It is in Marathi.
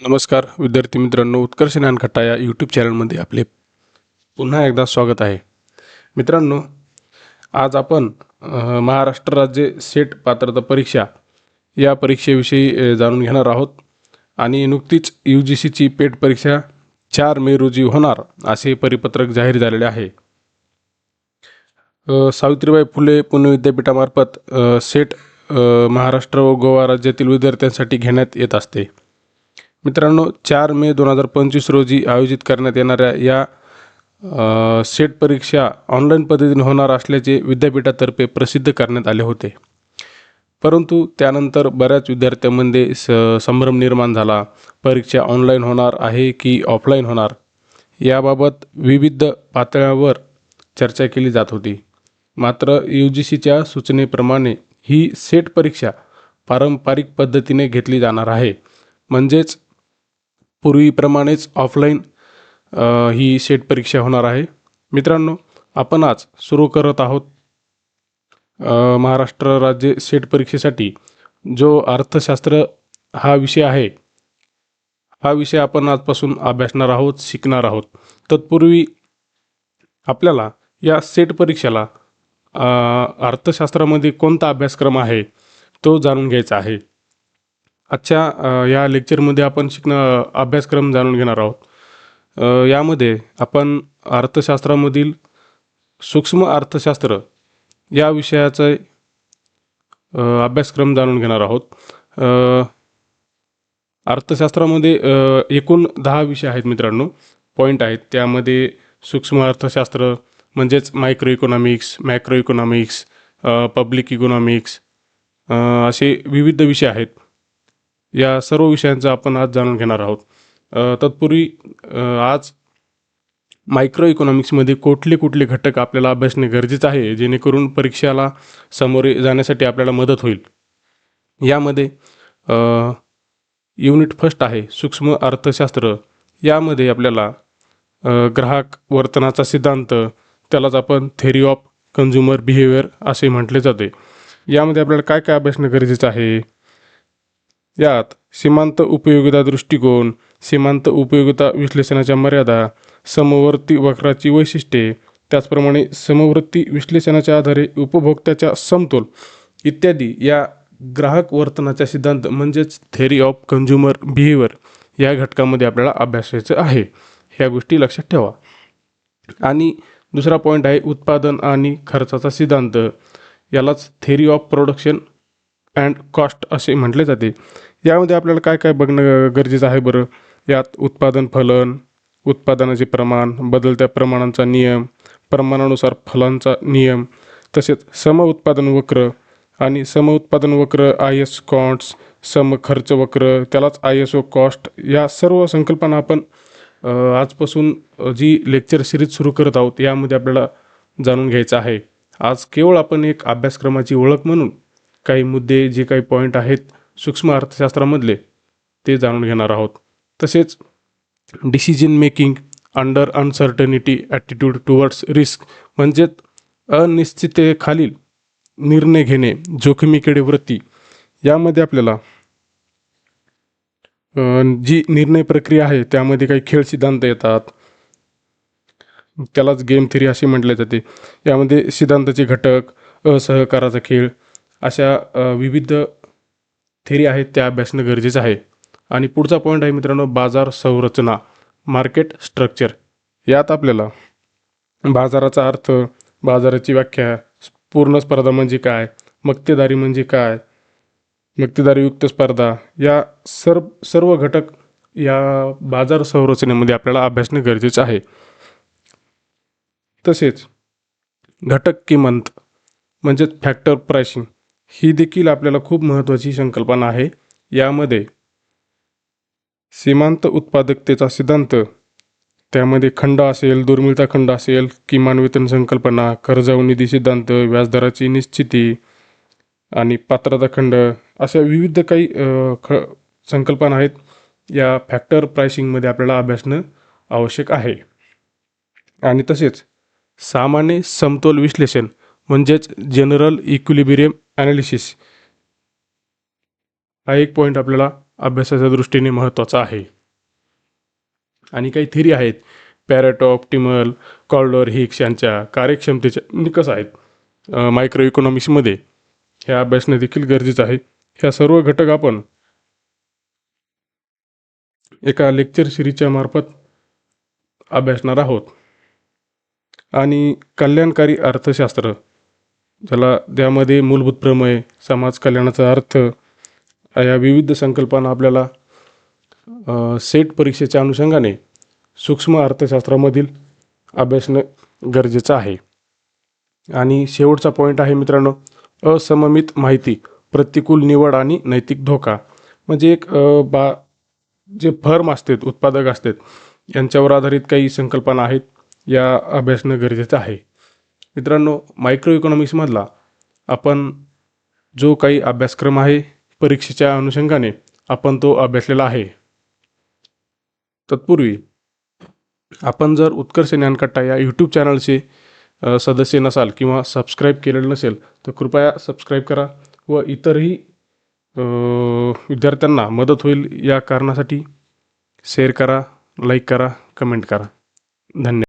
नमस्कार विद्यार्थी मित्रांनो उत्कर्ष ज्ञानखट्टा या यूट्यूब चॅनलमध्ये आपले पुन्हा एकदा स्वागत आहे. मित्रांनो आज आपण महाराष्ट्र राज्य सेट पात्रता परीक्षा या परीक्षेविषयी जाणून घेणार आहोत. आणि नुकतीच यू जी सीची पेट परीक्षा चार मे रोजी होणार असे परिपत्रक जाहीर झालेले आहे. सावित्रीबाई फुले पुणे विद्यापीठामार्फत सेट महाराष्ट्र व गोवा राज्यातील विद्यार्थ्यांसाठी घेण्यात येत असते. मित्रांनो चार मे दोन हजार पंचवीस रोजी आयोजित करण्यात येणाऱ्या या सेट परीक्षा ऑनलाईन पद्धतीने होणार असल्याचे विद्यापीठातर्फे प्रसिद्ध करण्यात आले होते. परंतु त्यानंतर बऱ्याच विद्यार्थ्यांमध्ये स संभ्रम निर्माण झाला. परीक्षा ऑनलाईन होणार आहे की ऑफलाईन होणार? याबाबत विविध पातळ्यावर चर्चा केली जात होती. मात्र यू जी सीच्या सूचनेप्रमाणे ही सेट परीक्षा पारंपरिक पद्धतीने घेतली जाणार आहे. म्हणजेच पूर्वीप्रमाणेच ऑफलाईन ही सेट परीक्षा होणार आहे. मित्रांनो आपण आज सुरू करत आहोत महाराष्ट्र राज्य सेट परीक्षेसाठी. जो अर्थशास्त्र हा विषय आहे हा विषय आपण आजपासून अभ्यासणार आहोत शिकणार आहोत. तत्पूर्वी आपल्याला या सेट परीक्षेला अर्थशास्त्रामध्ये कोणता अभ्यासक्रम आहे तो जाणून घ्यायचा आहे. आजच्या या लेक्चरमध्ये आपण शिकणं अभ्यासक्रम जाणून घेणार आहोत. यामध्ये आपण अर्थशास्त्रामधील सूक्ष्म अर्थशास्त्र या विषयाचा अभ्यासक्रम जाणून घेणार आहोत. अर्थशास्त्रामध्ये एकूण दहा विषय आहेत मित्रांनो पॉईंट आहेत. त्यामध्ये सूक्ष्म अर्थशास्त्र म्हणजेच micro economics macro economics public economics असे विविध विषय आहेत. या सर्व विषयांचं आपण आज जाणून घेणार आहोत. तत्पूर्वी आज मायक्रो इकॉनॉमिक्समध्ये कुठले कुठले घटक आपल्याला अभ्यासणे गरजेचं आहे जेणेकरून परीक्षेला सामोरे जाण्यासाठी आपल्याला मदत होईल? यामध्ये युनिट फर्स्ट आहे सूक्ष्म अर्थशास्त्र. यामध्ये आपल्याला ग्राहक वर्तनाचा सिद्धांत त्यालाच आपण थेरी ऑफ कन्झ्युमर बिहेवियर असे म्हटले जाते. यामध्ये आपल्याला काय काय अभ्यासणं गरजेचं आहे? यात सीमांत उपयोगिता दृष्टिकोन सीमांत उपयोगिता विश्लेषणाच्या मर्यादा समवर्ती वक्राची वैशिष्ट्ये त्याचप्रमाणे समवर्ती विश्लेषणाच्या आधारे उपभोक्त्याच्या समतोल इत्यादी या ग्राहक वर्तनाचा सिद्धांत म्हणजेच थेरी ऑफ कन्झ्युमर बिहेवियर या घटकामध्ये आपल्याला अभ्यासायचं आहे. ह्या गोष्टी लक्षात ठेवा. आणि दुसरा पॉईंट आहे उत्पादन आणि खर्चाचा सिद्धांत. यालाच theory of production and cost असे म्हटले जाते. यामध्ये आपल्याला काय काय बघणं गरजेचं आहे बरं? यात उत्पादन फलन उत्पादनाचे प्रमाण बदलत्या प्रमाणांचा नियम प्रमाणानुसार फलांचा नियम तसेच सम उत्पादन वक्र आणि सम उत्पादन वक्र आय एस कॉन्ट्स सम खर्च वक्र त्यालाच आय एस ओ कॉस्ट या सर्व संकल्पना आपण आजपासून जी लेक्चर सिरीज सुरू करत आहोत यामध्ये आपल्याला जाणून घ्यायचं आहे. आज केवळ आपण एक अभ्यासक्रमाची ओळख म्हणून काही मुद्दे जे काही पॉईंट आहेत सूक्ष्म अर्थशास्त्रामधले ते जाणून घेणार आहोत. तसेच decision making under uncertainty attitude towards risk म्हणजेच अनिश्चिततेखालील निर्णय घेणे जोखमीकडे वृत्ती यामध्ये आपल्याला जी निर्णय प्रक्रिया आहे त्यामध्ये काही खेळ सिद्धांत येतात. त्यालाच गेम थिरी असे म्हटले जाते. यामध्ये सिद्धांताचे घटक असहकाराचा खेळ अशा विविध थेरी आहेत त्या अभ्यासणं गरजेचं आहे. आणि पुढचा पॉईंट आहे मित्रांनो बाजार संरचना मार्केट स्ट्रक्चर यात आपल्याला बाजाराचा अर्थ बाजाराची व्याख्या पूर्ण स्पर्धा म्हणजे काय मक्तेदारी म्हणजे काय मक्तेदारीयुक्त स्पर्धा या सर्व सर्व घटक या बाजार संरचनेमध्ये आपल्याला अभ्यासणे गरजेचं आहे. तसेच घटक किंमत म्हणजेच फॅक्टर प्राइसिंग ही देखील आपल्याला खूप महत्त्वाची संकल्पना आहे. यामध्ये सीमांत उत्पादकतेचा सिद्धांत त्यामध्ये खंड असेल दुर्मिळता खंड असेल किमान वेतन संकल्पना कर्जाऊ निधी सिद्धांत व्याजदराची निश्चिती आणि पात्रता खंड अशा विविध काही ख संकल्पना आहेत. या फॅक्टर प्राइसिंगमध्ये आपल्याला अभ्यासणं आवश्यक आहे. आणि तसेच सामान्य समतोल विश्लेषण म्हणजेच जनरल इक्विलिबिरियम ॲनालिसिस हा एक पॉईंट आपल्याला अभ्यासाच्या दृष्टीने महत्त्वाचा आहे. आणि काही थिरी आहेत. पॅरेटो ऑप्टिमल कॉल्डर हिक्स यांच्या कार्यक्षमतेचे म्हणजे निकष आहेत? मायक्रो इकॉनॉमिक्समध्ये हे अभ्यासणे देखील गरजेचं आहे. ह्या सर्व घटक आपण एका लेक्चर सिरीजच्या मार्फत अभ्यासणार आहोत. आणि कल्याणकारी अर्थशास्त्र ज्याला त्यामध्ये मूलभूत प्रमेय समाज कल्याणाचा अर्थ या विविध संकल्पना आपल्याला सेट परीक्षेच्या अनुषंगाने सूक्ष्म अर्थशास्त्रामधील अभ्यासणं गरजेचं आहे. आणि शेवटचा पॉईंट आहे मित्रांनो असममित माहिती प्रतिकूल निवड आणि नैतिक धोका. म्हणजे एक बा जे फर्म असतात उत्पादक असतात यांच्यावर आधारित काही संकल्पना आहेत या अभ्यासणं गरजेचं आहे. मित्रांनो मायक्रो इकॉनॉमिक्समधला आपण जो काही अभ्यासक्रम आहे परीक्षेच्या अनुषंगाने आपण तो अभ्यासलेला आहे. तत्पूर्वी आपण जर उत्कर्ष ज्ञानकट्टा या यूट्यूब चॅनलचे सदस्य नसाल किंवा सबस्क्राईब केलेलं नसेल तर कृपया सबस्क्राईब करा व इतरही विद्यार्थ्यांना मदत होईल या कारणासाठी शेअर करा लाईक करा कमेंट करा. धन्यवाद.